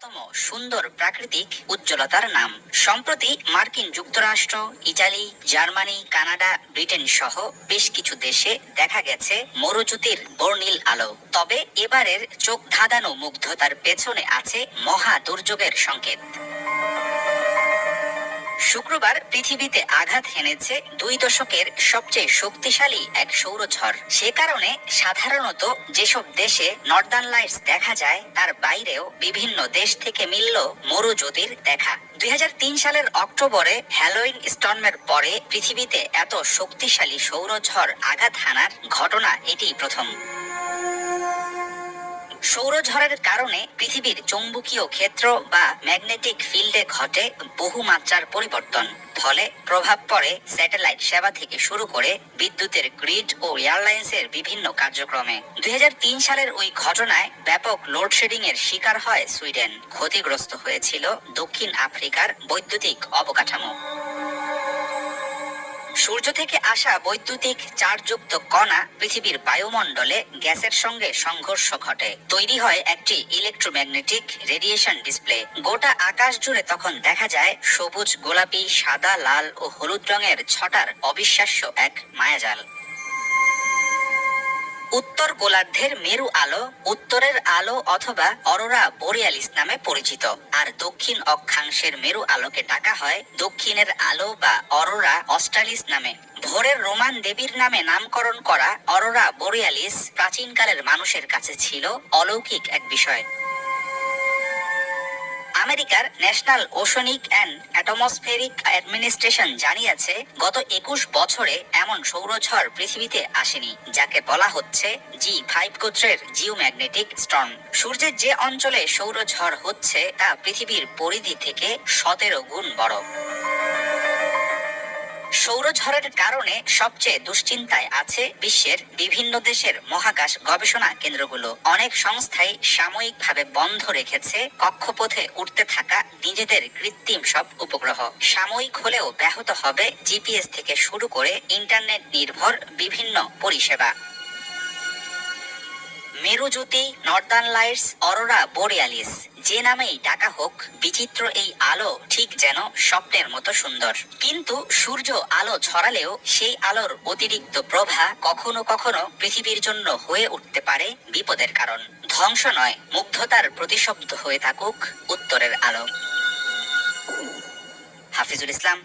অন্যতম সুন্দর প্রাকৃতিক উজ্জ্বলতার নাম। সম্প্রতি মার্কিন যুক্তরাষ্ট্র, ইটালি, জার্মানি, কানাডা, ব্রিটেন সহ বেশ কিছু দেশে দেখা গেছে মরুজ্যোতির বর্ণিল আলো। তবে এবারের চোখ ধাঁধানো মুগ্ধতার পেছনে আছে মহা দুর্যোগের সংকেত। শুক্রবার পৃথিবীতে আঘাত হেনেছে দুই দশকের সবচেয়ে শক্তিশালী এক সৌরঝড়। সে কারণে সাধারণত যেসব দেশে নর্দার্ন লাইটস দেখা যায়, তার বাইরেও বিভিন্ন দেশ থেকে মিলল মরুজ্যোতির দেখা। দুই হাজার তিন সালের অক্টোবরে হ্যালোইন স্টর্মের পরে পৃথিবীতে এত শক্তিশালী সৌরঝড় আঘাত হানার ঘটনা এটিই প্রথম। সৌরঝড়ের কারণে পৃথিবীর চৌম্বকীয় ক্ষেত্র বা ম্যাগনেটিক ফিল্ডে ঘটে বহু মাত্রার পরিবর্তন। ফলে প্রভাব পড়ে স্যাটেলাইট সেবা থেকে শুরু করে বিদ্যুতের গ্রিড ও এয়ারলাইন্সের বিভিন্ন কার্যক্রমে। দুই হাজার তিন সালের ওই ঘটনায় ব্যাপক লোডশেডিং এর শিকার হয় সুইডেন। ক্ষতিগ্রস্ত হয়েছিল দক্ষিণ আফ্রিকার বৈদ্যুতিক অবকাঠামো। সূর্য থেকে আসা বৈদ্যুতিক চার্জযুক্ত কণা পৃথিবীর বায়ুমণ্ডলে গ্যাসের সঙ্গে সংঘর্ষ ঘটে। তৈরি হয় একটি ইলেকট্রোম্যাগনেটিক রেডিয়েশন ডিসপ্লে। গোটা আকাশ জুড়ে তখন দেখা যায় সবুজ গোলাপি, সাদা, লাল ও হলুদ রঙের ছটার অবিশ্বাস্য এক মায়াজাল। উত্তর গোলার্ধের মেরু আলো, উত্তরের আলো অথবা অরোরা বোরিয়ালিস নামে পরিচিত। আর দক্ষিণ অক্ষাংশের মেরু আলোকে ডাকা হয় দক্ষিণের আলো বা অরোরা অস্ট্রালিস নামে। ভোরের রোমান দেবীর নামে নামকরণ করা অরোরা বোরিয়ালিস প্রাচীনকালের মানুষের কাছে ছিল অলৌকিক এক বিষয়। আমেরিকার National Oceanic and Atmospheric Administration জানিয়েছে, গত একুশ বছরে এমন সৌরঝড় পৃথিবীতে আসেনি, যাকে বলা হচ্ছে জি ফাইভ গোত্রের জিওম্যাগনেটিক স্টর্ম। সূর্যের যে অঞ্চলে সৌরঝড় হচ্ছে, তা পৃথিবীর পরিধি থেকে সতেরো গুণ বড়। সৌরঝড়ের কারণে সবচেয়ে দুশ্চিন্তায় আছে বিশ্বের বিভিন্ন দেশের মহাকাশ গবেষণা কেন্দ্রগুলো। অনেক সংস্থাই সাময়িকভাবে বন্ধ রেখেছে কক্ষপথে উঠতে থাকা নিজেদের কৃত্রিম সব উপগ্রহ। সাময়িক হলেও ব্যাহত হবে জিপিএস থেকে শুরু করে ইন্টারনেট নির্ভর বিভিন্ন পরিষেবা। মেরুজ্যোতি, নর্দার্ন লাইটস, অরোরা, বোরিয়ালিস। যে নামেই ডাকা হোক, বিচিত্র এই আলো ঠিক যেন স্বপ্নের মতো সুন্দর। কিন্তু সূর্য আলো ছড়ালেও সেই আলোর অতিরিক্ত প্রভা কখনো কখনো পৃথিবীর জন্য হয়ে উঠতে পারে বিপদের কারণ। ধ্বংস নয়, মুগ্ধতার প্রতিশব্দ হয়ে থাকুক উত্তরের আলো। হাফিজুল ইসলাম